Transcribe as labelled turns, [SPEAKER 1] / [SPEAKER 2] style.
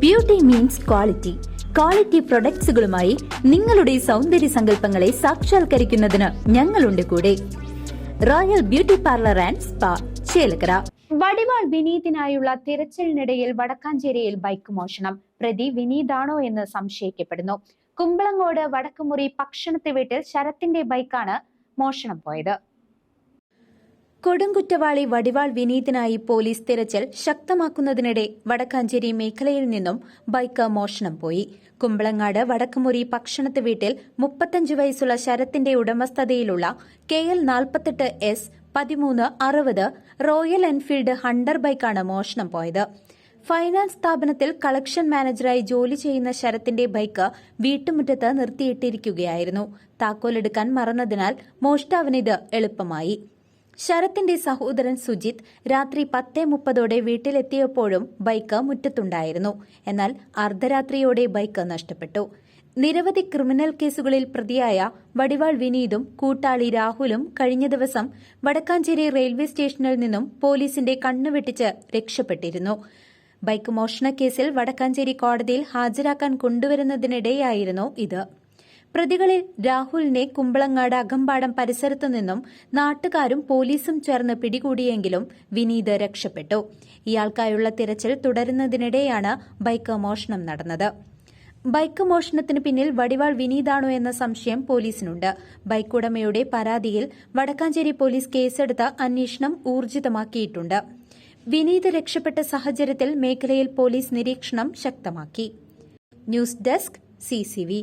[SPEAKER 1] Beauty means quality quality പ്രൊഡക്ട്സുകളുമായി നിങ്ങളുടെ സൗന്ദര്യ സങ്കല്പങ്ങളെ സാക്ഷാത്കരിക്കുന്നതിന് ഞങ്ങളുണ്ട് കൂടെ. Royal beauty parlour and spa Chelakkara.
[SPEAKER 2] വടിവാൾ വിനീതിനായുള്ള തിരച്ചിലിനിടയിൽ വടക്കാഞ്ചേരിയിൽ ബൈക്ക് മോഷണം. പ്രതി വിനീതാണോ എന്ന് സംശയിക്കപ്പെടുന്നു. കുമ്പളങ്ങോട് വടക്കുമുറി പക്ഷണത്തെ വീട്ടിൽ ശരത്തിന്റെ ബൈക്കാണ് മോഷണം പോയത്.
[SPEAKER 1] കൊടുങ്കുറ്റവാളി വടിവാൾ വിനീതിനായി പോലീസ് തിരച്ചിൽ ശക്തമാക്കുന്നതിനിടെ വടക്കാഞ്ചേരി മേഖലയിൽ നിന്നും ബൈക്ക് മോഷണം പോയി. കുമ്പളങ്ങാട് വടക്കുമുറി പക്ഷണത്ത് വീട്ടിൽ മുപ്പത്തഞ്ച് വയസ്സുള്ള ശരത്തിന്റെ ഉടമസ്ഥതയിലുള്ള കെ എൽ നാൽപ്പത്തെട്ട് എസ് പതിമൂന്ന് അറുപത് റോയൽ എൻഫീൽഡ് ഹണ്ടർ ബൈക്കാണ് മോഷണം പോയത്. ഫൈനാൻസ് സ്ഥാപനത്തിൽ കളക്ഷൻ മാനേജറായി ജോലി ചെയ്യുന്ന ശരത്തിന്റെ ബൈക്ക് വീട്ടുമുറ്റത്ത് നിർത്തിയിട്ടിരിക്കുകയായിരുന്നു. താക്കോലെടുക്കാൻ മറന്നതിനാൽ മോഷ്ടാവിനിത് എളുപ്പമായി. ശരത്തിന്റെ സഹോദരൻ സുജിത് രാത്രി പത്തേ മുപ്പതോടെ വീട്ടിലെത്തിയപ്പോഴും ബൈക്ക് മുറ്റത്തുണ്ടായിരുന്നു. എന്നാൽ അർദ്ധരാത്രിയോടെ ബൈക്ക് നഷ്ടപ്പെട്ടു. നിരവധി ക്രിമിനൽ കേസുകളിൽ പ്രതിയായ വടിവാൾ വിനീതും കൂട്ടാളി രാഹുലും കഴിഞ്ഞ ദിവസം വടക്കാഞ്ചേരി റെയിൽവേ സ്റ്റേഷനിൽ നിന്നും പോലീസിന്റെ കണ്ണുവെട്ടിച്ച് രക്ഷപ്പെട്ടിരുന്നു. ബൈക്ക് മോഷണ കേസിൽ വടക്കാഞ്ചേരി കോടതിയിൽ ഹാജരാക്കാൻ കൊണ്ടുവരുന്നതിനിടെയായിരുന്നു ഇത്. പ്രതികളിൽ രാഹുലിനെ കുമ്പളങ്ങാട് അകമ്പാടം പരിസരത്തു നിന്നും നാട്ടുകാരും പോലീസും ചേർന്ന് പിടികൂടിയെങ്കിലും വിനീത് രക്ഷപ്പെട്ടു. ഇയാൾക്കായുള്ള തിരച്ചിൽ തുടരുന്നതിനിടെയാണ് ബൈക്ക് മോഷണം നടന്നത്. ബൈക്ക് മോഷണത്തിന് പിന്നിൽ വടിവാൾ വിനീതാണോ എന്ന സംശയം പോലീസിനുണ്ട്. ബൈക്ക് ഉടമയുടെ പരാതിയിൽ വടക്കാഞ്ചേരി പോലീസ് കേസെടുത്ത് അന്വേഷണം ഊർജിതമാക്കിയിട്ടുണ്ട്. വിനീത് രക്ഷപ്പെട്ട സാഹചര്യത്തിൽ മേഖലയിൽ പോലീസ് നിരീക്ഷണം ശക്തമാക്കി. News desk CCV